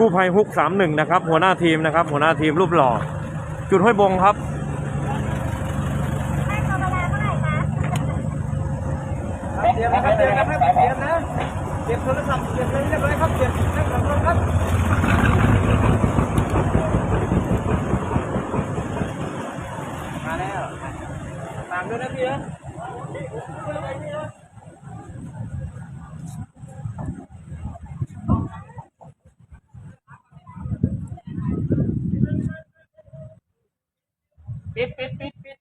กู้ภัยฮุกสามหนึ่งนะครับ หัวหน้าทีมนะครับ หัวหน้าทีมรูปหล่อ จุดห้วยบงครับเตรียมนะครับเตรียมนะครับเตรียมนะเตรียมโทรศัพท์เตรียมเลยเรียบร้อยครับเตรียมนั่งหลังรถครับมาแล้วตามด้วยนะพี่นะปิดปิดปิดปิด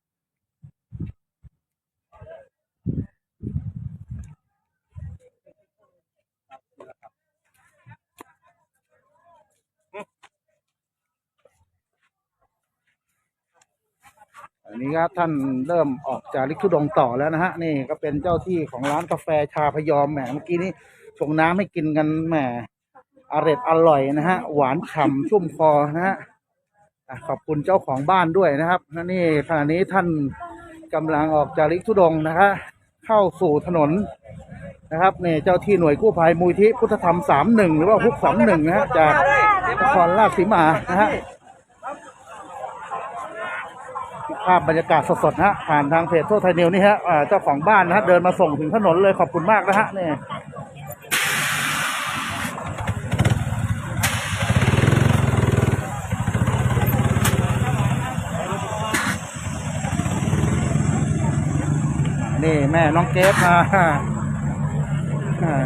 อั นนี้ครับท่านเริ่มออกจากลิกทุดงต่อแล้วนะฮะนี่ก็เป็นเจ้าที่ของร้านกาแฟชาพยอมแหมเมื่อกี้นี้ชงน้ำให้กินกันแหมอร่อยอร่อยนะฮะ หวานฉ่ำชุ่มคอนะฮะขอบคุณเจ้าของบ้านด้วยนะครับนี่ขณะนี้ท่านกำลังออกจากลิกทุดงนะคะเข้าสู่ถนนนะครับนี่เจ้าที่หน่วยกู้ภัยมูลที่พุทธธรรมสามหนึ่งหรือว่าฮุกสามหนึ่งนะฮะจากนครราชสีมานะฮะ ภาพบรรยากาศสดๆนะผ่านทางเพจทั่วไทยนิวนี่ฮะเจ้าของบ้านนะฮะเดินมาส่งถึงถนนเลยขอบคุณมากนะฮะนี่นี่แม่น้องเกฟมาอ่า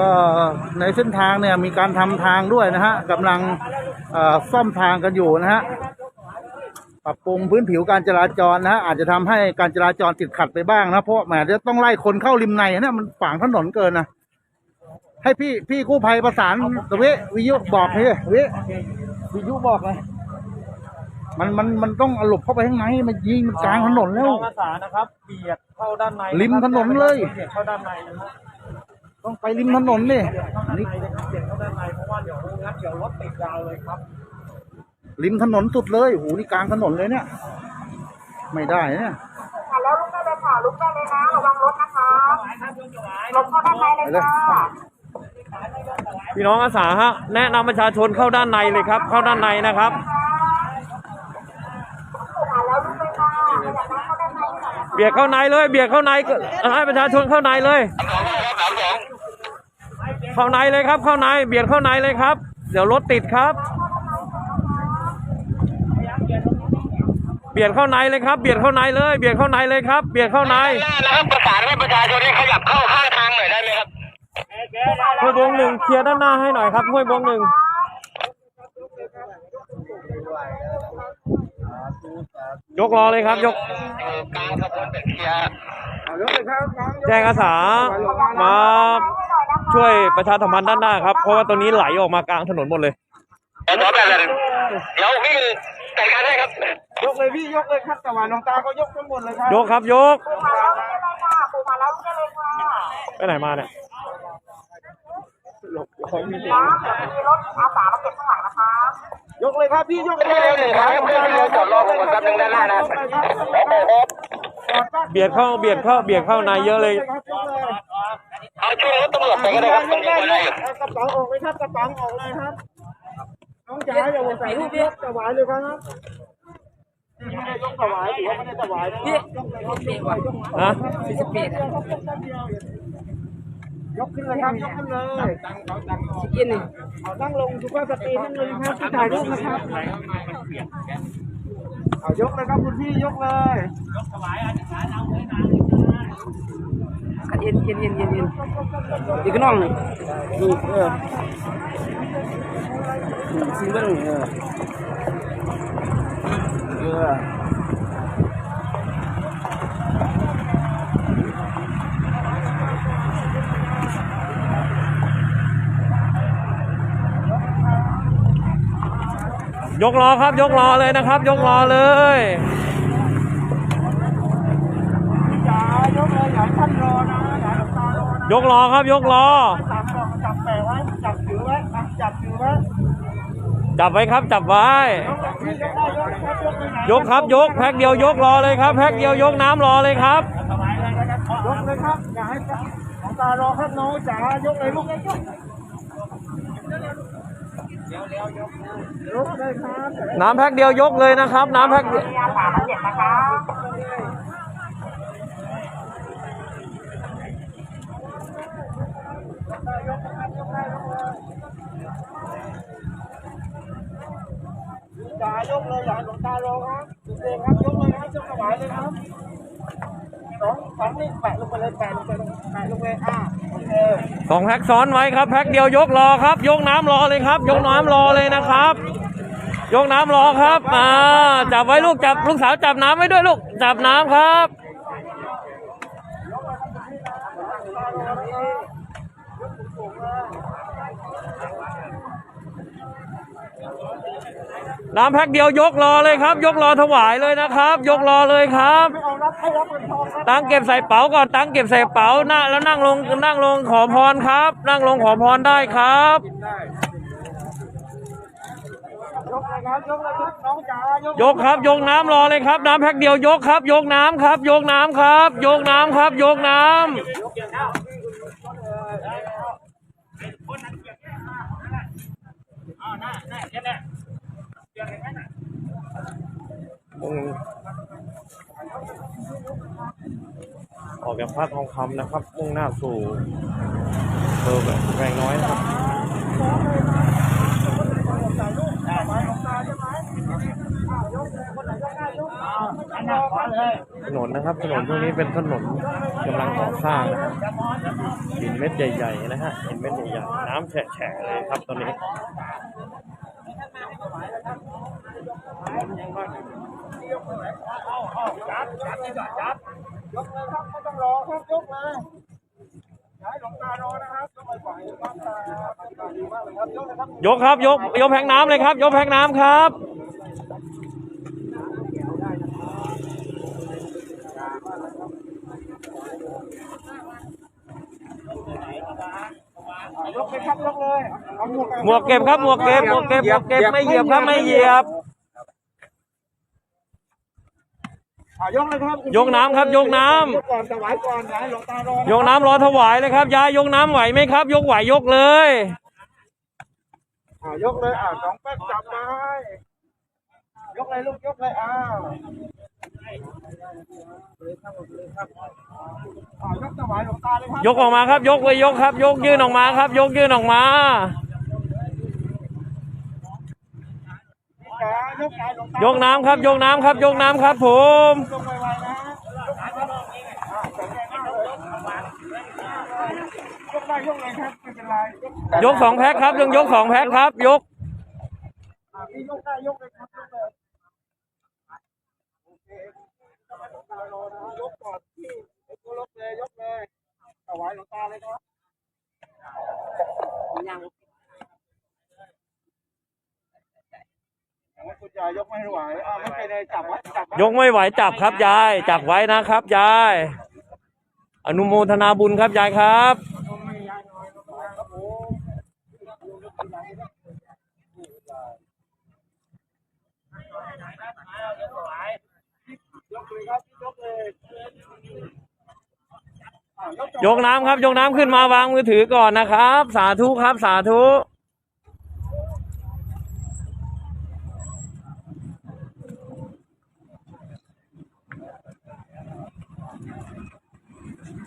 ก็ในเส้นทางเนี่ยมีการทำทางด้วยนะฮะกำลังเอ่อซ่อมทางกันอยู่นะฮะปรับปรุงพื้นผิวการจราจรนะฮะอาจจะทำให้การจราจรติดขัดไปบ้างนะเพราะแหมจะต้องไล่คนเข้าริมในนะมันฝังถนนเกินนะให้พี่พี่กู้ภัยประสานตรงนี้วิทยุบอกให้เลยวิวิทยุบอกเลยมันมันมันต้องเอาหลบเข้าไปข้างในมันยิงมันกลางถนนแล้วน้องอาสานะครับเบียดเข้าด้านในริมถนนเลยเบียดเข้าด้านในนะครับ ต้องไปริมถนนนี่เข้าด้านในนะครับเบียดเข้าด้านในเพราะว่าเดี๋ยวงั้นเดี๋ยวรถติดยาวเลยครับ ริมถนนสุดเลยโอ้โหนี่กลางถนนเลยเนี่ย ไม่ได้เนี่ยค่ะแล้วลุกได้เลยค่ะลุกได้เลยนะระวังรถนะคะลงเข้าด้านในเลยค่ะพี่น้องอาสาฮะแนะนำประชาชนเข้าด้านในเลยครับ เข้าด้านในนะครับค่ะแล้วลุกเลยค่ะอยากมาเข้าด้านในค่ะเบียดเข้าในเลย เบียดเข้าในให้ประชาชนเข้าในเลย เข้าในเลยครับ เข้าในเบียดเข้าในเลยครับ เดี๋ยวรถติดครับ เบียดเข้าในเลยครับ เบียดเข้าในเลย เบียดเข้าในเลยครับ เบียดเข้าในนะครับประสานให้ประชาชนให้ขยับเข้าข้างทางหน่อยได้ไหมครับห้วยบงหนึ่งเคลียร์ด้านหน้าให้หน่อยครับห้วยบงหนึ่งยกรอเลยครับ ยกกลางขบวนเป็นเคลียร์แจ้งอาสามา ช่วยประชาสัมพันธ์ด้านหน้าครับ เพราะว่าตัวนี้ไหลออกมากลางถนนหมดเลย เดี๋ยวแบบนั้นเดี๋ยววิ่งจัดการให้ครับ ยกเลยพี่ยกเลยครับแต่ว่าน้องตาก็ยกทั้งหมดเลยครับยกครับยกปูมาแล้วลุกได้เลยค่ะปูมาแล้วลุกได้เลยค่ะไปไหนมาเนี่ยน้องเดี๋ยวมีรถอาสามาเก็บข้างหลังนะคะยกเลยครับพี่ยกเลยเร็วๆหนึ่งครั้งเพื่อนเราจอดรอผมก่อนแป๊บนึงด้านหน้านะเบียดเข้าเบียดเข้าเบียดเข้าในเยอะเลยเอา ช่วยรถตำรวจไปก็ได้ครับตรงนี้ก็ได้อยู่กระเป๋าออกเลยครับกระเป๋าออกเลยครับ น้องจ๋าอย่าใส่ลูกยกถวายเลยครับนี่ไม่ได้ยกถวายถือว่าไม่ได้ถวายนะยกเลยครับยกเลยยกฮะยกขึ้นเลยครับยกขึ้นเลยตั้งเขาตั้งกินเอาตั้งลงทุกว่าสตรีนั่งเลยครับที่ถ่ายรูปนะครับเอายกเลยครับคุณพี่ยกเลยเย็นเย็นเย็นเย็นเย็นอีกน้องนี่นี่เออซิงเบิ้ลเออเออยกล้อครับ ยกล้อเลยนะครับ ยกล้อเลยจ๋ายกเลยอย่าให้ท่านรอนะอ ย่าให้ตารอนะยกล้อครับ ยกล้อจับจับแปะไว้จับถือไว้อะจับถือไว้จับไว้ครับจับไว้พี่ยกได้ยกครับยกไปไหนยกครับยกแพ็คเดียวยกรอเลยครับ แพ็คเดียวยกน้ำรอเลยครับยกเลยครับอย่าให้ตารอครับน้องจ๋ายกเลยลูกยกเลยครับน้ำแพ็คเดียวยกเลยนะครับ น้ำแพ็คเดียว พยายามสามเจ็ดนะคะจ๋ายกเลยอย่าหลวงตารอครับเด็กครับยกเลยครับยกถวายเลยครับสองสองนี่แปะลงไปเลยแปะลงไปเลยแปะลงไปอ่าโอเคสองแพ็คซ้อนไว้ครับแพ็คเดียวยกรอครับ ยกน้ำรอเลยครับ ยกน้ำรอเลยนะครับ ยกน้ำรอครับอ่าจับไว้ลูกจับลูกสาวจับน้ำไว้ด้วยลูกจับน้ำครับ น้ำแพ็คเดียวยกรอเลยครับ ยกรอถวายเลยนะครับ ยกรอเลยครับตังเก็บใส่เป๋าก่อนตังเก็บใส่เป๋าหน้าแล้วนั่งลงนั่งลงขอพรครับ นั่งลงขอพรได้ครับยกครับยกน้ำรอเลยครับ น้ำแพ็คเดียวยกครับ ยกน้ำครับ ยกน้ำครับ ยกน้ำครับ ยกน้ำ ออกจากพระทองคำนะครับ มุ่งหน้าสู่เบอร์แบบแรงน้อยนะครับถนนนะครับถนนพวกนี้เป็นถนนกำลังก่อสร้างนะครับหินเม็ดใหญ่ ๆ นะฮะหินเม็ดใหญ่ๆน้ำแฉะๆเลยครับตอนนี้ ยกเลยครับไม่ต้องรอครับยกเลยอย่าให้หลวงตารอนะครับยกไปไหวครับตาปฏิบัติดีมากเลยครับยกเลยครับยกครับยกยกแพ็กน้ำเลยครับ ยกแพ็กน้ำครับยกเลยครับยกเลยเอาหมวกหมวกเก็บครับหมวกเก็บหมวกเก็บหมวกเก็บไม่เหยียบครับไม่เหยียบ อะยกเลยครับยกน้ำครับยกน้ำ ยกก่อนถวายก่อนอย่าให้หลวงตารอยกน้ำรอถวายเลยครับยายยกน้ำไหวไหมครับ ยกไหวยกเลย อะยกเลยอะสองแป๊กจับไม้ยกเลยลูกยกเลยอะอะยกถวายหลวงตาเลยครับ ยกออกมาครับ ยกไปยกครับ ยกยื่นออกมาครับ ยกยื่นออกมา จ๋า ยกจ๋าหลวงตายกน้ำครับ ยกน้ำครับ ยกน้ำครับผมยกไวๆนะอะแข็งแรงมากเลยยกได้ยกเลยครับไม่เป็นไรยกยกสองแพ็คครับยังยกสองแพ็คครับ ยกอะพี่ยกได้ยกเลยครับยกเลยโอเคหลวงตารอนะยกก่อนพี่ยกเลยยกเลยถวายหลวงตาเลยครับ อย่างว่าคุณยายยกไม่ไหวอ่าไม่เป็นไรจับไว้จับไว้ ยกไม่ไหวจับครับยายจับไว้นะครับยาย อนุโมทนาบุญครับยายครับ ยกเลยครับยกเลยอ่ายกจบยกน้ำครับ ยกน้ำขึ้นมาวางมือถือก่อนนะครับ สาธุครับ สาธุ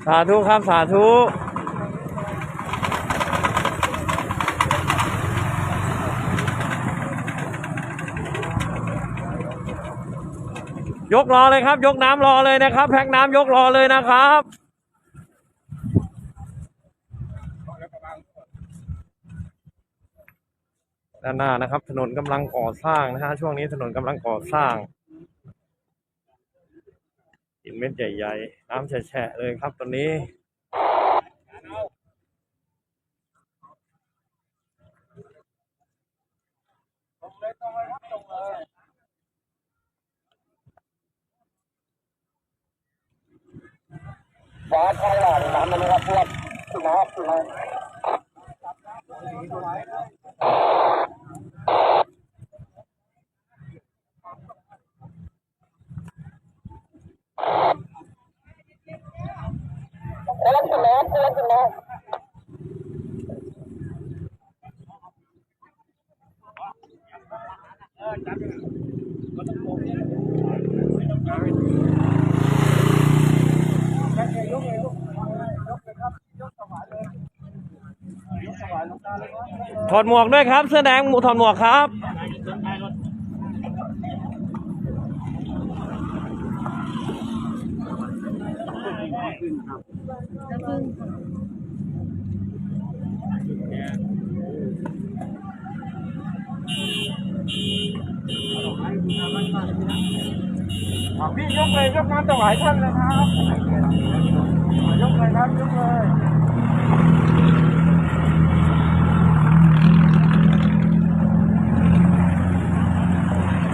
สาธุครับสาธุยกรอเลยครับ ยกน้ำรอเลยนะครับ แพ็คน้ำยกรอเลยนะครับด้านหน้านะครับ ถนนกำลังก่อสร้างนะฮะช่วงนี้ถนนกำลังก่อสร้าง เม็ดใหญ่ๆ น้ำแฉะเลยครับตอนนี้ตรงเลยตรงเลยครับตรงเลยฟ้าชายหลานน้ำมันนะครับพวกน้ำน้ำ ถอดหมวกด้วยครับเสื้อแดงหมูถอดหมวกครับ อะ พี่ยกเลยยกน้ำถวายท่านเลยครับยกเลยครับยกเลย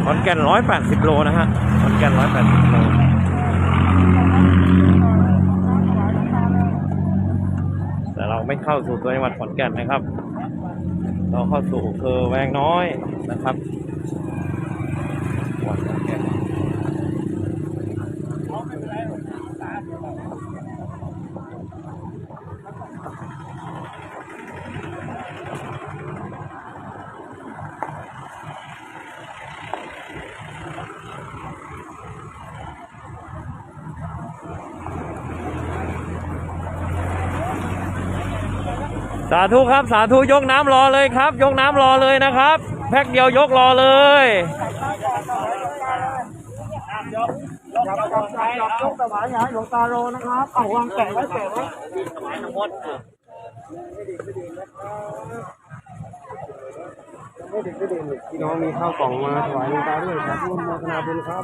ขอนแก่นร้อยแปดสิบโลนะฮะขอนแก่นร้อยแปดสิบโลแต่เราไม่เข้าสู่ตัวจังหวัดขอนแก่นนะครับ เราเข้าสู่อำเภอแวงน้อยนะครับจังหวัดขอนแก่น สาธุครับสาธุยกน้ำรอเลยครับ ยกน้ำรอเลยนะครับ แพ็คเดียวยกรอเลยจับจับจับจับยกถวายอย่าให้หลวงตาโลนะครับเอาวางแปะไว้แปะไว้พี่น้องมีข้าวกล่องมาถวายหลวงตาด้วยสาธุอนุโมทนาบุญครับ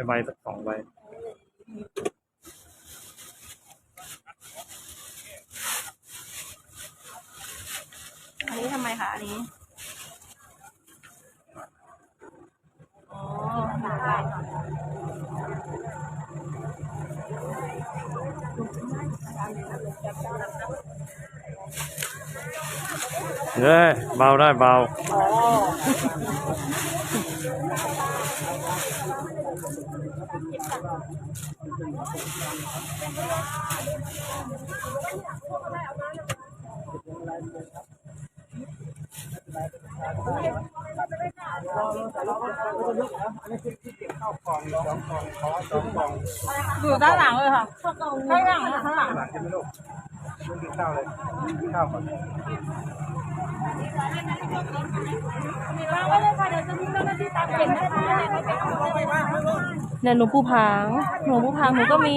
ใบใบสักสองใบอันนี้ทำไมคะอันนี้อ๋อได้เย้เบาได้เบาอ อยู่ด้านหลังเลยค่ะ ข้างหลังข้างหลังหลังจะไม่ลูนข้าวเลยกินข้าวก่อนเนี่ยหลวงปู่ผางหลวงปู่ผางหนูก็มี